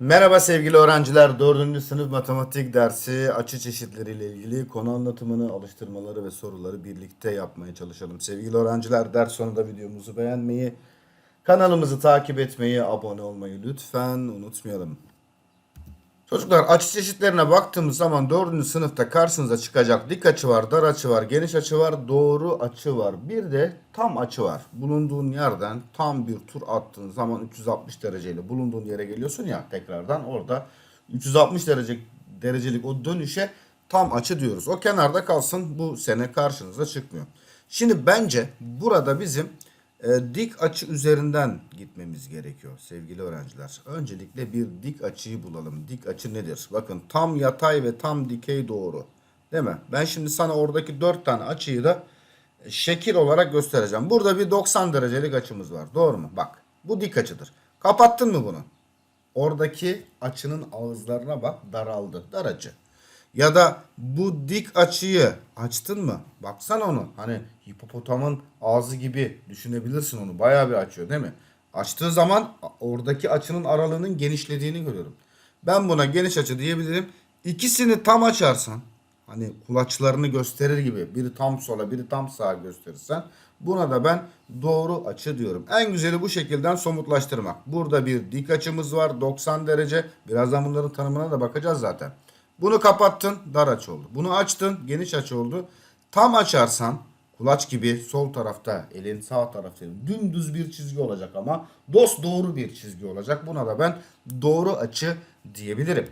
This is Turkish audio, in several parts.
Merhaba sevgili öğrenciler. 4. sınıf matematik dersi açı çeşitleriyle ilgili konu anlatımını, alıştırmaları ve soruları birlikte yapmaya çalışalım. Sevgili öğrenciler ders sonunda videomuzu beğenmeyi, kanalımızı takip etmeyi, abone olmayı lütfen unutmayalım. Çocuklar açı çeşitlerine baktığımız zaman 4. sınıfta karşınıza çıkacak dik açı var, dar açı var, geniş açı var, doğru açı var. Bir de tam açı var. Bulunduğun yerden tam bir tur attığın zaman 360 dereceyle bulunduğun yere geliyorsun ya tekrardan orada 360 derece derecelik o dönüşe tam açı diyoruz. O kenarda kalsın bu sene karşınıza çıkmıyor. Şimdi bence burada bizim e, dik açı üzerinden gitmemiz gerekiyor sevgili öğrenciler. Öncelikle bir dik açıyı bulalım. Dik açı nedir? Bakın tam yatay ve tam dikey doğru. Değil mi? Ben şimdi sana oradaki 4 tane açıyı da şekil olarak göstereceğim. Burada bir 90 derecelik açımız var. Doğru mu? Bak. Bu dik açıdır. Kapattın mı bunu? Oradaki açının ağızlarına bak daraldı. Dar açı. Ya da bu dik açıyı açtın mı? Baksana onu. Hani hipopotamın ağzı gibi düşünebilirsin onu. Bayağı bir açıyor değil mi? Açtığı zaman oradaki açının aralığının genişlediğini görüyorum. Ben buna geniş açı diyebilirim. İkisini tam açarsan hani kulaçlarını gösterir gibi biri tam sola biri tam sağa gösterirsen buna da ben doğru açı diyorum. En güzeli bu şekilden somutlaştırmak. Burada bir dik açımız var 90 derece. Birazdan bunların tanımına da bakacağız zaten. Bunu kapattın dar açı oldu. Bunu açtın geniş açı oldu. Tam açarsan kulaç gibi sol tarafta elin sağ tarafta dümdüz bir çizgi olacak ama dost doğru bir çizgi olacak. Buna da ben doğru açı diyebilirim.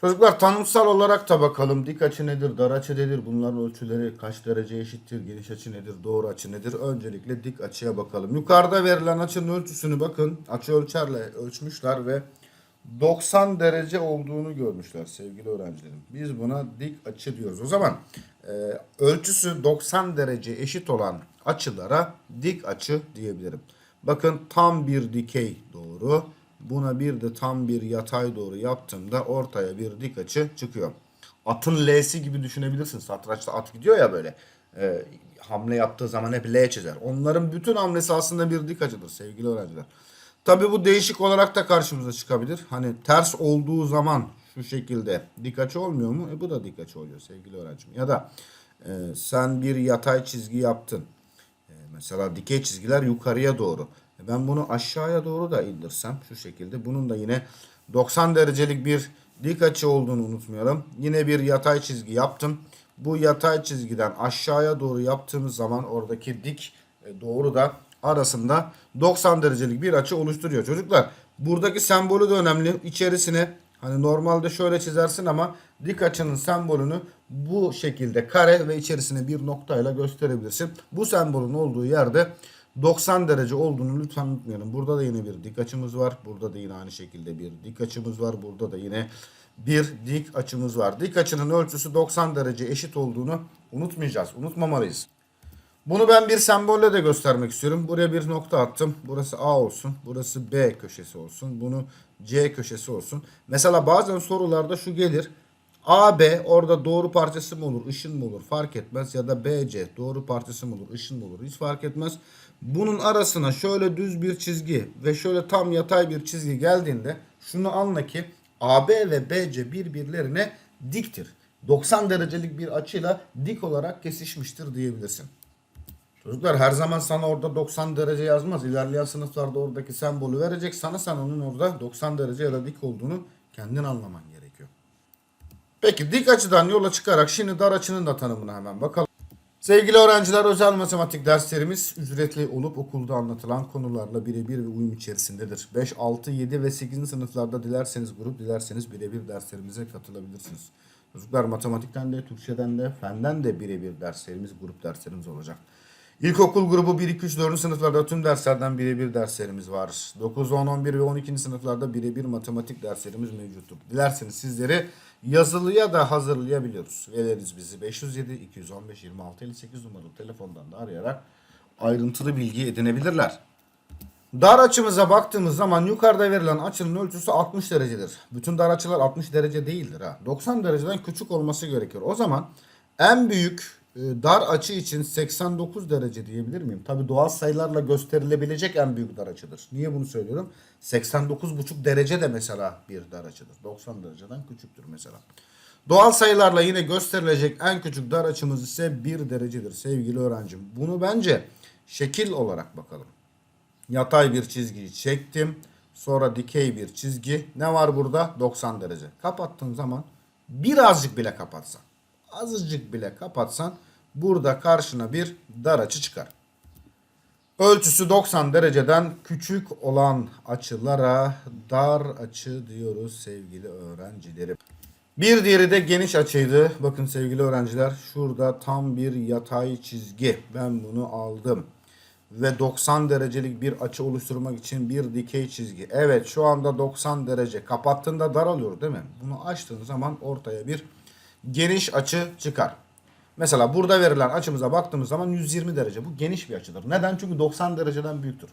Çocuklar tanımsal olarak da bakalım. Dik açı nedir, dar açı nedir? Bunların ölçüleri kaç derece eşittir? Geniş açı nedir, doğru açı nedir? Öncelikle dik açıya bakalım. Yukarıda verilen açının ölçüsünü bakın. Açı ölçerle ölçmüşler ve 90 derece olduğunu görmüşler sevgili öğrencilerim. Biz buna dik açı diyoruz. O zaman e, ölçüsü 90 derece eşit olan açılara dik açı diyebilirim. Bakın tam bir dikey doğru. Buna bir de tam bir yatay doğru yaptığımda ortaya bir dik açı çıkıyor. Atın L'si gibi düşünebilirsin. Satrançta at gidiyor ya böyle. E, hamle yaptığı zaman hep L çizer. Onların bütün hamlesi aslında bir dik açıdır sevgili öğrenciler. Tabii bu değişik olarak da karşımıza çıkabilir. Hani ters olduğu zaman şu şekilde dik açı olmuyor mu? E bu da dik açı oluyor sevgili öğrencim. Ya da e, sen bir yatay çizgi yaptın. E, mesela dikey çizgiler yukarıya doğru. E, ben bunu aşağıya doğru da indirsem şu şekilde. Bunun da yine 90 derecelik bir dik açı olduğunu unutmayalım. Yine bir yatay çizgi yaptım. Bu yatay çizgiden aşağıya doğru yaptığımız zaman oradaki dik e, doğru da arasında 90 derecelik bir açı oluşturuyor. Çocuklar buradaki sembolü de önemli. İçerisine hani normalde şöyle çizersin ama dik açının sembolünü bu şekilde kare ve içerisine bir noktayla gösterebilirsin. Bu sembolün olduğu yerde 90 derece olduğunu lütfen unutmayalım. Burada da yine bir dik açımız var. Burada da yine aynı şekilde bir dik açımız var. Burada da yine bir dik açımız var. Dik açının ölçüsü 90 derece eşit olduğunu unutmayacağız. Unutmamalıyız. Bunu ben bir sembolle de göstermek istiyorum. Buraya bir nokta attım. Burası A olsun. Burası B köşesi olsun. Bunu C köşesi olsun. Mesela bazen sorularda şu gelir. AB orada doğru parçası mı olur, ışın mı olur fark etmez. Ya da BC doğru parçası mı olur, ışın mı olur hiç fark etmez. Bunun arasına şöyle düz bir çizgi ve şöyle tam yatay bir çizgi geldiğinde şunu anla ki AB ve BC birbirlerine diktir. 90 derecelik bir açıyla dik olarak kesişmiştir diyebilirsin. Çocuklar her zaman sana orada 90 derece yazmaz. İlerleyen sınıflarda oradaki sembolü verecek. Sana sen onun orada 90 derece ya da dik olduğunu kendin anlaman gerekiyor. Peki dik açıdan yola çıkarak şimdi dar açının da tanımına hemen bakalım. Sevgili öğrenciler özel matematik derslerimiz ücretli olup okulda anlatılan konularla birebir ve uyum içerisindedir. 5, 6, 7 ve 8. sınıflarda dilerseniz grup dilerseniz birebir derslerimize katılabilirsiniz. Çocuklar matematikten de, Türkçeden de, fenden de birebir derslerimiz, grup derslerimiz olacak. İlkokul grubu 1, 2, 3, 4. sınıflarda tüm derslerden birebir derslerimiz var. 9, 10, 11 ve 12. sınıflarda birebir matematik derslerimiz mevcuttur. Dilerseniz sizleri yazılıya da hazırlayabiliyoruz. Veririz bizi 507 215 26 58 numaralı telefondan da arayarak ayrıntılı bilgi edinebilirler. Dar açımıza baktığımız zaman yukarıda verilen açının ölçüsü 60 derecedir. Bütün dar açılar 60 derece değildir ha. 90 dereceden küçük olması gerekiyor. O zaman en büyük dar açı için 89 derece diyebilir miyim? Tabi doğal sayılarla gösterilebilecek en büyük dar açıdır. Niye bunu söylüyorum? 89,5 derece de mesela bir dar açıdır. 90 dereceden küçüktür mesela. Doğal sayılarla yine gösterilecek en küçük dar açımız ise 1 derecedir sevgili öğrencim. Bunu bence şekil olarak bakalım. Yatay bir çizgiyi çektim. Sonra dikey bir çizgi. Ne var burada? 90 derece. Kapattığın zaman birazcık bile kapatsan, azıcık bile kapatsan burada karşına bir dar açı çıkar. Ölçüsü 90 dereceden küçük olan açılara dar açı diyoruz sevgili öğrencilerim. Bir diğeri de geniş açıydı. Bakın sevgili öğrenciler şurada tam bir yatay çizgi. Ben bunu aldım. Ve 90 derecelik bir açı oluşturmak için bir dikey çizgi. Evet şu anda 90 derece. Kapattığında daralıyor değil mi? Bunu açtığın zaman ortaya bir geniş açı çıkar. Mesela burada verilen açımıza baktığımız zaman 120 derece. Bu geniş bir açıdır. Neden? Çünkü 90 dereceden büyüktür.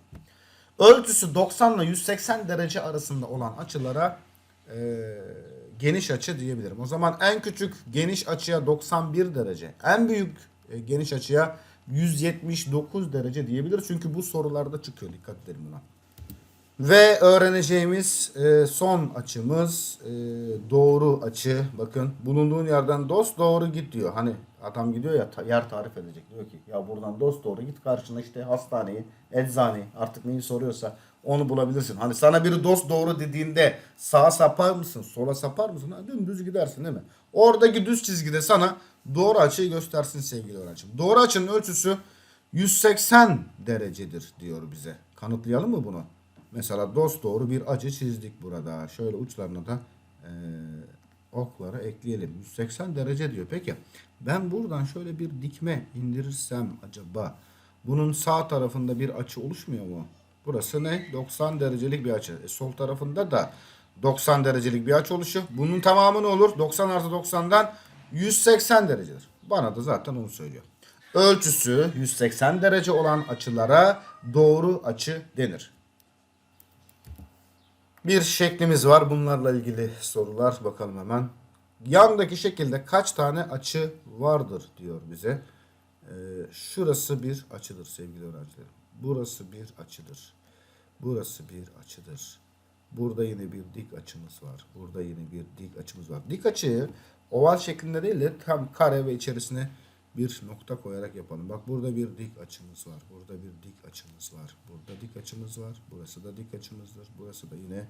Ölçüsü 90 ile 180 derece arasında olan açılara eee, geniş açı diyebilirim. O zaman en küçük geniş açıya 91 derece. En büyük e, geniş açıya 179 derece diyebiliriz. Çünkü bu sorularda çıkıyor. Dikkat edelim buna. Ve öğreneceğimiz e, son açımız e, doğru açı. Bakın bulunduğun yerden dost doğru git diyor. Hani adam gidiyor ya ta- yer tarif edecek. Diyor ki ya buradan dost doğru git karşına işte hastaneyi, eczaneyi artık neyi soruyorsa onu bulabilirsin. Hani sana biri dost doğru dediğinde sağa sapar mısın, sola sapar mısın? Ha, dümdüz gidersin değil mi? Oradaki düz çizgide sana doğru açıyı göstersin sevgili öğrencim. Doğru açının ölçüsü 180 derecedir diyor bize. Kanıtlayalım mı bunu? Mesela dost doğru bir açı çizdik burada. Şöyle uçlarına da eee, okları ekleyelim. 180 derece diyor. Peki ben buradan şöyle bir dikme indirirsem acaba bunun sağ tarafında bir açı oluşmuyor mu? Burası ne? 90 derecelik bir açı. E, sol tarafında da 90 derecelik bir açı oluşuyor. Bunun tamamı ne olur? 90 artı 90'dan 180 derecedir. Bana da zaten onu söylüyor. Ölçüsü 180 derece olan açılara doğru açı denir. Bir şeklimiz var. Bunlarla ilgili sorular bakalım hemen. Yandaki şekilde kaç tane açı vardır diyor bize. Ee, şurası bir açıdır sevgili öğrencilerim. Burası bir açıdır. Burası bir açıdır. Burada yine bir dik açımız var. Burada yine bir dik açımız var. Dik açıyı oval şeklinde değil de tam kare ve içerisine bir nokta koyarak yapalım. Bak burada bir dik açımız var. Burada bir dik açımız var. Burada dik açımız var. Burası da dik açımızdır. Burası da yine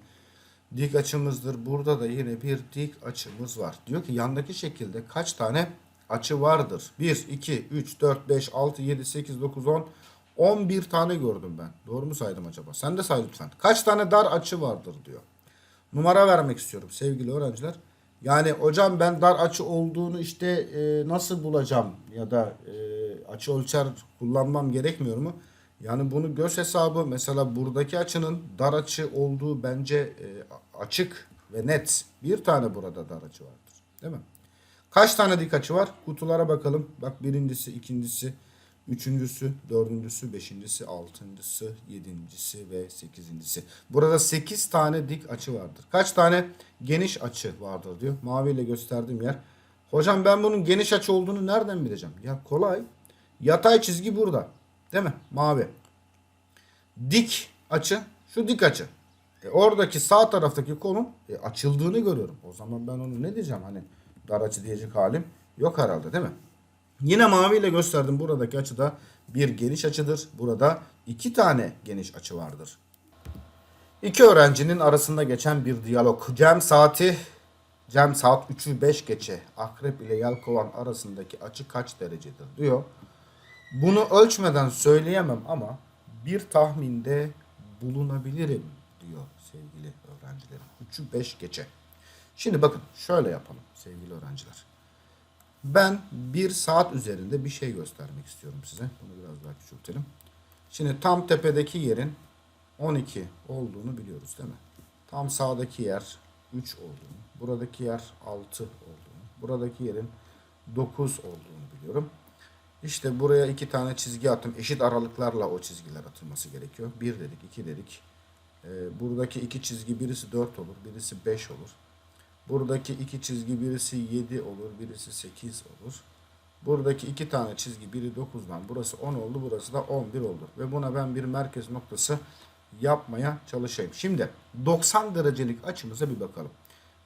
dik açımızdır. Burada da yine bir dik açımız var. Diyor ki yandaki şekilde kaç tane açı vardır? 1, 2, 3, 4, 5, 6, 7, 8, 9, 10, 11 tane gördüm ben. Doğru mu saydım acaba? Sen de say lütfen. Kaç tane dar açı vardır diyor. Numara vermek istiyorum sevgili öğrenciler. Yani hocam ben dar açı olduğunu işte e, nasıl bulacağım ya da e, açı ölçer kullanmam gerekmiyor mu? Yani bunu göz hesabı mesela buradaki açının dar açı olduğu bence e, açık ve net. Bir tane burada dar açı vardır. Değil mi? Kaç tane dik açı var? Kutulara bakalım. Bak birincisi, ikincisi, üçüncüsü, dördüncüsü, beşincisi, altıncısı, yedincisi ve sekizincisi. Burada sekiz tane dik açı vardır. Kaç tane geniş açı vardır diyor. Maviyle gösterdiğim yer. Hocam ben bunun geniş açı olduğunu nereden bileceğim? Ya kolay. Yatay çizgi burada. Değil mi? Mavi. Dik açı. Şu dik açı. E oradaki sağ taraftaki konum e, açıldığını görüyorum. O zaman ben onu ne diyeceğim hani dar açı diyecek halim yok herhalde değil mi? Yine maviyle gösterdim buradaki açıda bir geniş açıdır. Burada iki tane geniş açı vardır. İki öğrencinin arasında geçen bir diyalog. Cem saati Cem saat 3'ü 5 geçe akrep ile yelkovan arasındaki açı kaç derecedir diyor. Bunu ölçmeden söyleyemem ama bir tahminde bulunabilirim diyor sevgili öğrencilerim. 3'ü 5 geçe. Şimdi bakın şöyle yapalım sevgili öğrenciler. Ben bir saat üzerinde bir şey göstermek istiyorum size. Bunu biraz daha küçültelim. Şimdi tam tepedeki yerin 12 olduğunu biliyoruz değil mi? Tam sağdaki yer 3 olduğunu, buradaki yer 6 olduğunu, buradaki yerin 9 olduğunu biliyorum. İşte buraya iki tane çizgi attım. Eşit aralıklarla o çizgiler atılması gerekiyor. 1 dedik, 2 dedik. Ee, buradaki iki çizgi birisi 4 olur, birisi 5 olur. Buradaki iki çizgi birisi 7 olur, birisi 8 olur. Buradaki iki tane çizgi biri 9'dan burası 10 oldu burası da 11 oldu. Ve buna ben bir merkez noktası yapmaya çalışayım. Şimdi 90 derecelik açımıza bir bakalım.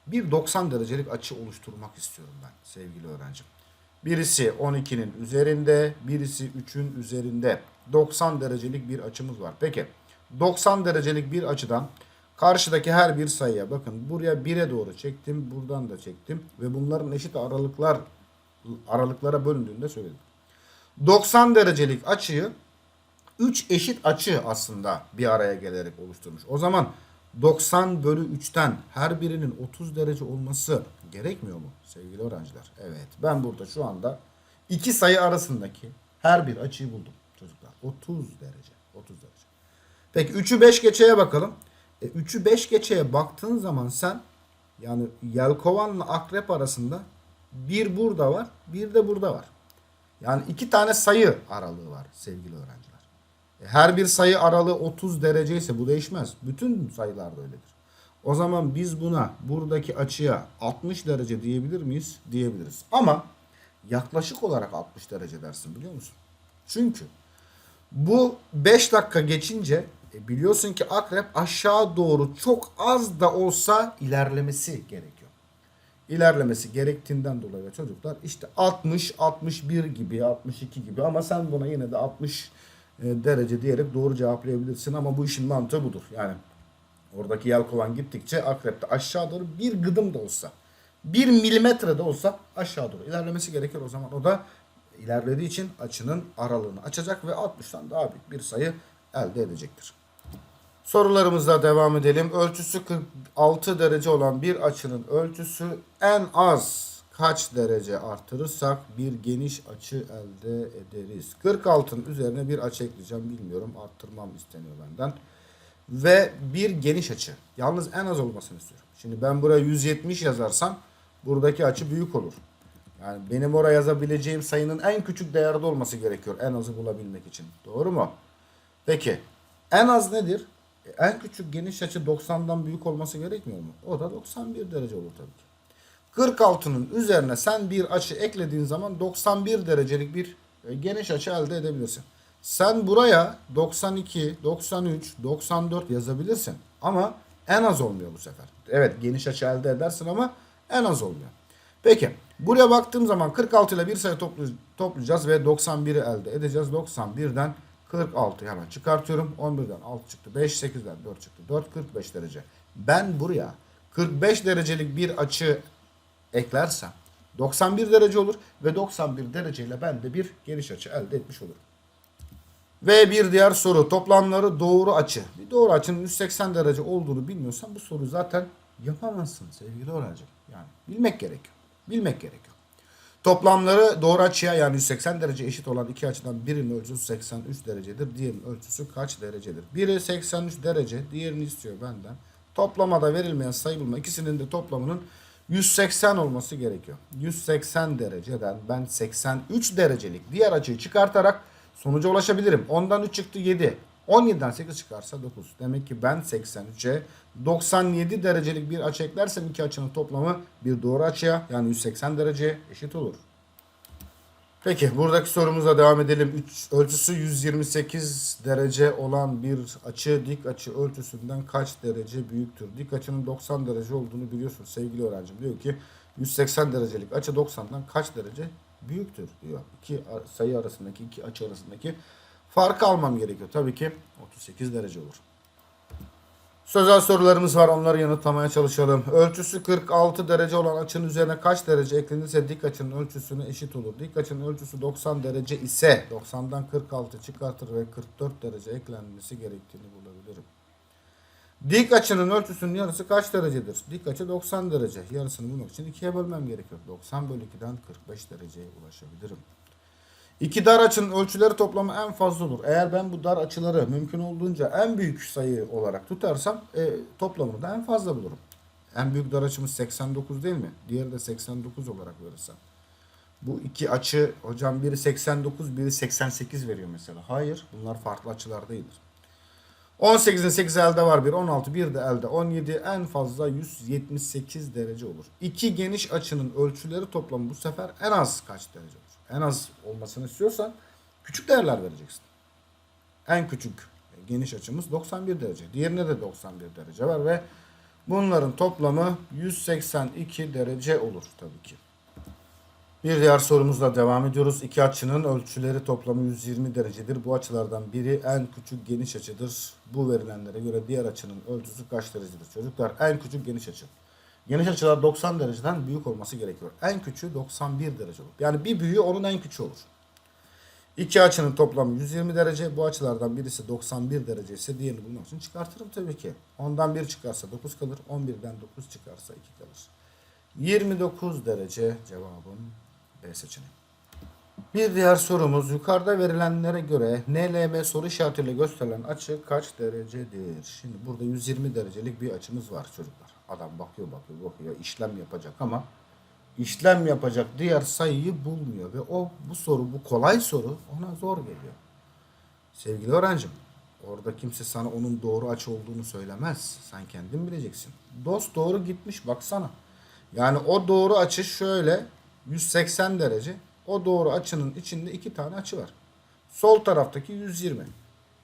Bir 90 derecelik açı oluşturmak istiyorum ben sevgili öğrencim. Birisi 12'nin üzerinde, birisi 3'ün üzerinde. 90 derecelik bir açımız var. Peki 90 derecelik bir açıdan karşıdaki her bir sayıya bakın buraya 1'e doğru çektim, buradan da çektim ve bunların eşit aralıklar aralıklara bölündüğünü de söyledim. 90 derecelik açıyı 3 eşit açı aslında bir araya gelerek oluşturmuş. O zaman 90 bölü 3'ten her birinin 30 derece olması gerekmiyor mu sevgili öğrenciler? Evet ben burada şu anda iki sayı arasındaki her bir açıyı buldum çocuklar. 30 derece. 30 derece. Peki 3'ü 5 geçeye bakalım. E, 3'ü 5 geçeye baktığın zaman sen yani yelkovanla akrep arasında bir burada var bir de burada var. Yani iki tane sayı aralığı var sevgili öğrenciler. E, Her bir sayı aralığı 30 derece ise bu değişmez. Bütün sayılar da öyledir. O zaman biz buna buradaki açıya 60 derece diyebilir miyiz? Diyebiliriz. Ama yaklaşık olarak 60 derece dersin biliyor musun? Çünkü bu 5 dakika geçince e, biliyorsun ki akrep aşağı doğru çok az da olsa ilerlemesi gerekiyor. İlerlemesi gerektiğinden dolayı çocuklar işte 60, 61 gibi, 62 gibi ama sen buna yine de 60 e, derece diyerek doğru cevaplayabilirsin ama bu işin mantığı budur. Yani oradaki yelkovan gittikçe akrep de aşağı doğru bir gıdım da olsa, bir milimetre de olsa aşağı doğru ilerlemesi gerekir. O zaman o da ilerlediği için açının aralığını açacak ve 60'tan daha büyük bir sayı elde edecektir. Sorularımızla devam edelim. Ölçüsü 46 derece olan bir açının ölçüsü en az kaç derece artırırsak bir geniş açı elde ederiz. 46'nın üzerine bir açı ekleyeceğim bilmiyorum. Arttırmam isteniyor benden. Ve bir geniş açı. Yalnız en az olmasını istiyorum. Şimdi ben buraya 170 yazarsam buradaki açı büyük olur. Yani benim oraya yazabileceğim sayının en küçük değerde olması gerekiyor en azı bulabilmek için. Doğru mu? Peki en az nedir? En küçük geniş açı 90'dan büyük olması gerekmiyor mu? O da 91 derece olur tabii ki. 46'nın üzerine sen bir açı eklediğin zaman 91 derecelik bir e, geniş açı elde edebilirsin. Sen buraya 92, 93, 94 yazabilirsin. Ama en az olmuyor bu sefer. Evet geniş açı elde edersin ama en az olmuyor. Peki buraya baktığım zaman 46 ile bir sayı toplayacağız ve 91'i elde edeceğiz. 91'den 46 hemen çıkartıyorum. 11'den 6 çıktı. 5, 8'den 4 çıktı. 4, 45 derece. Ben buraya 45 derecelik bir açı eklersem 91 derece olur ve 91 dereceyle ben de bir geniş açı elde etmiş olurum. Ve bir diğer soru toplamları doğru açı. Bir doğru açının 180 derece olduğunu bilmiyorsan bu soruyu zaten yapamazsın sevgili öğrenci. Yani bilmek gerekiyor. Bilmek gerekiyor. Toplamları doğru açıya yani 180 derece eşit olan iki açıdan birinin ölçüsü 83 derecedir. Diğerinin ölçüsü kaç derecedir? Biri 83 derece, diğerini istiyor benden. Toplamada verilmeyen sayı bulma ikisinin de toplamının 180 olması gerekiyor. 180 dereceden ben 83 derecelik diğer açıyı çıkartarak sonuca ulaşabilirim. 10'dan 3 çıktı 7. 17'den 8 çıkarsa 9. Demek ki ben 83'e 97 derecelik bir açı eklersem iki açının toplamı bir doğru açıya yani 180 derece eşit olur. Peki buradaki sorumuza devam edelim. Üç, ölçüsü 128 derece olan bir açı dik açı ölçüsünden kaç derece büyüktür? Dik açının 90 derece olduğunu biliyorsun sevgili öğrencim. Diyor ki 180 derecelik açı 90'dan kaç derece büyüktür diyor. İki sayı arasındaki iki açı arasındaki farkı almam gerekiyor. Tabii ki 38 derece olur. Sözel sorularımız var onları yanıtlamaya çalışalım. Ölçüsü 46 derece olan açının üzerine kaç derece eklenirse dik açının ölçüsüne eşit olur. Dik açının ölçüsü 90 derece ise 90'dan 46 çıkartır ve 44 derece eklenmesi gerektiğini bulabilirim. Dik açının ölçüsünün yarısı kaç derecedir? Dik açı 90 derece. Yarısını bulmak için ikiye bölmem gerekiyor. 90 bölü 2'den 45 dereceye ulaşabilirim. İki dar açının ölçüleri toplamı en fazla olur. Eğer ben bu dar açıları mümkün olduğunca en büyük sayı olarak tutarsam e, toplamını da en fazla bulurum. En büyük dar açımız 89 değil mi? Diğeri de 89 olarak verirsem. Bu iki açı hocam biri 89 biri 88 veriyor mesela. Hayır bunlar farklı açılar değildir. 18'in 8 elde var bir 16 bir de elde 17 en fazla 178 derece olur. İki geniş açının ölçüleri toplamı bu sefer en az kaç derece olur? En az olmasını istiyorsan küçük değerler vereceksin. En küçük geniş açımız 91 derece. Diğerine de 91 derece var ve bunların toplamı 182 derece olur tabii ki. Bir diğer sorumuzla devam ediyoruz. İki açının ölçüleri toplamı 120 derecedir. Bu açılardan biri en küçük geniş açıdır. Bu verilenlere göre diğer açının ölçüsü kaç derecedir? Çocuklar en küçük geniş açı. Geniş açılar 90 dereceden büyük olması gerekiyor. En küçüğü 91 derece olur. Yani bir büyüğü onun en küçüğü olur. İki açının toplamı 120 derece. Bu açılardan birisi 91 derece ise diğerini bulmak için çıkartırım tabii ki. Ondan 1 çıkarsa 9 kalır. 11'den 9 çıkarsa 2 kalır. 29 derece cevabım B seçeneği. Bir diğer sorumuz yukarıda verilenlere göre NLM soru işaretiyle gösterilen açı kaç derecedir? Şimdi burada 120 derecelik bir açımız var çocuklar. Adam bakıyor bakıyor bakıyor işlem yapacak ama işlem yapacak diğer sayıyı bulmuyor ve o bu soru bu kolay soru ona zor geliyor. Sevgili öğrencim orada kimse sana onun doğru açı olduğunu söylemez. Sen kendin bileceksin. Dost doğru gitmiş baksana. Yani o doğru açı şöyle 180 derece. O doğru açının içinde iki tane açı var. Sol taraftaki 120.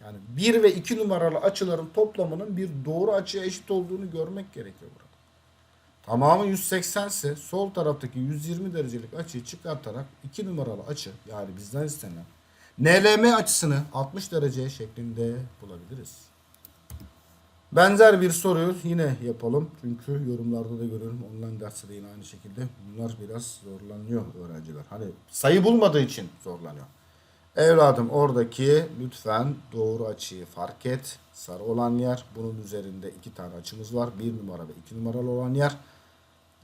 Yani 1 ve 2 numaralı açıların toplamının bir doğru açıya eşit olduğunu görmek gerekiyor burada. Tamamı 180 ise sol taraftaki 120 derecelik açıyı çıkartarak 2 numaralı açı yani bizden istenen NLM açısını 60 derece şeklinde bulabiliriz. Benzer bir soruyu yine yapalım. Çünkü yorumlarda da görüyorum. Online derste de yine aynı şekilde. Bunlar biraz zorlanıyor öğrenciler. Hani sayı bulmadığı için zorlanıyor. Evladım oradaki lütfen doğru açıyı fark et. Sarı olan yer. Bunun üzerinde iki tane açımız var. Bir numara ve iki numaralı olan yer.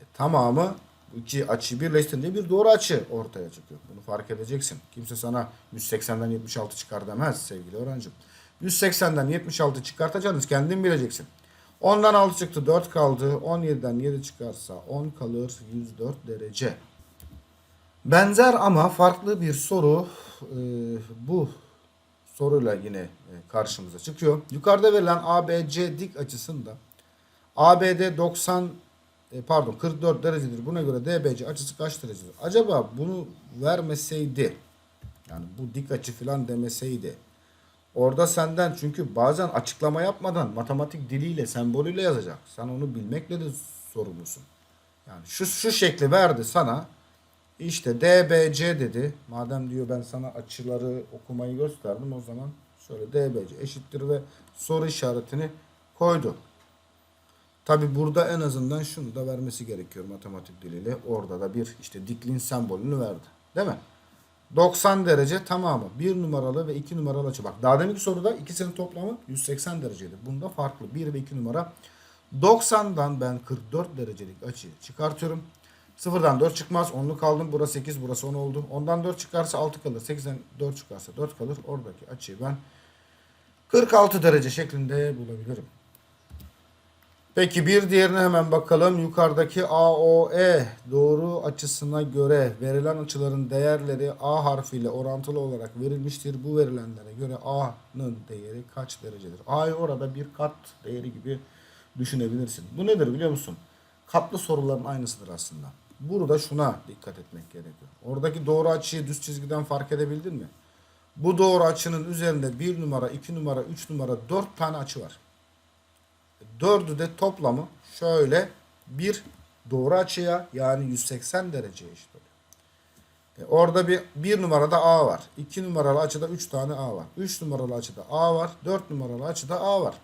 E, tamamı iki açıyı birleştirince bir doğru açı ortaya çıkıyor. Bunu fark edeceksin. Kimse sana 180'den 76 çıkar demez sevgili öğrencim. 180'den 76 çıkartacaksınız kendin bileceksin. 10'dan 6 çıktı 4 kaldı. 17'den 7 çıkarsa 10 kalır 104 derece. Benzer ama farklı bir soru e, bu soruyla yine e, karşımıza çıkıyor. Yukarıda verilen ABC dik açısında ABD 90 e, pardon 44 derecedir. Buna göre DBC açısı kaç derecedir? Acaba bunu vermeseydi yani bu dik açı falan demeseydi orada senden çünkü bazen açıklama yapmadan matematik diliyle sembolüyle yazacak. Sen onu bilmekle de sorumlusun. Yani şu şu şekli verdi sana. İşte DBC dedi. Madem diyor ben sana açıları okumayı gösterdim o zaman şöyle DBC eşittir ve soru işaretini koydu. Tabi burada en azından şunu da vermesi gerekiyor matematik diliyle. Orada da bir işte dikliğin sembolünü verdi. Değil mi? 90 derece tamamı. 1 numaralı ve 2 numaralı açı. Bak daha deminki soruda ikisinin toplamı 180 dereceydi. Bunda farklı. 1 ve 2 numara. 90'dan ben 44 derecelik açıyı çıkartıyorum. Sıfırdan 4 çıkmaz. 10'lu kaldım. Burası 8, burası 10 oldu. Ondan 4 çıkarsa 6 kalır. 8'den 4 çıkarsa 4 kalır. Oradaki açıyı ben 46 derece şeklinde bulabilirim. Peki bir diğerine hemen bakalım. Yukarıdaki AOE doğru açısına göre verilen açıların değerleri A harfiyle orantılı olarak verilmiştir. Bu verilenlere göre A'nın değeri kaç derecedir? A'yı orada bir kat değeri gibi düşünebilirsin. Bu nedir biliyor musun? Katlı soruların aynısıdır aslında. Burada şuna dikkat etmek gerekiyor. Oradaki doğru açıyı düz çizgiden fark edebildin mi? Bu doğru açının üzerinde 1 numara, 2 numara, 3 numara 4 tane açı var. Dördü de toplamı şöyle bir doğru açıya yani 180 dereceye eşit oluyor. E orada bir, bir numarada A var. 2 numaralı açıda 3 tane A var. 3 numaralı açıda A var. 4 numaralı açıda A var.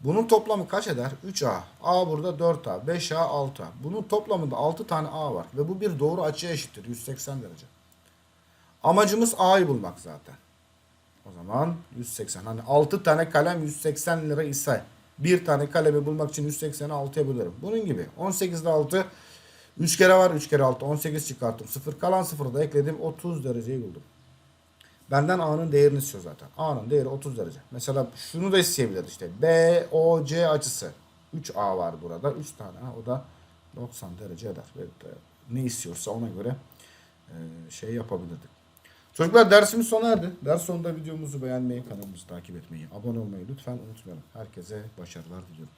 Bunun toplamı kaç eder? 3A. A burada 4A. 5A 6A. Bunun toplamında 6 tane A var. Ve bu bir doğru açıya eşittir. 180 derece. Amacımız A'yı bulmak zaten. O zaman 180. Hani 6 tane kalem 180 lira ise bir tane kalemi bulmak için 180'i 6'ya bölerim. Bunun gibi. 18'de 6 3 kere var 3 kere 6 18 çıkarttım. 0 kalan 0'ı da ekledim 30 dereceyi buldum. Benden A'nın değerini istiyor zaten. A'nın değeri 30 derece. Mesela şunu da isteyebilir işte. B, O, C açısı. 3A var burada. 3 tane. Ha, o da 90 derece eder. Ne istiyorsa ona göre e, şey yapabilirdik. Çocuklar dersimiz sona erdi. Ders sonunda videomuzu beğenmeyi, kanalımızı takip etmeyi, abone olmayı lütfen unutmayalım. Herkese başarılar diliyorum.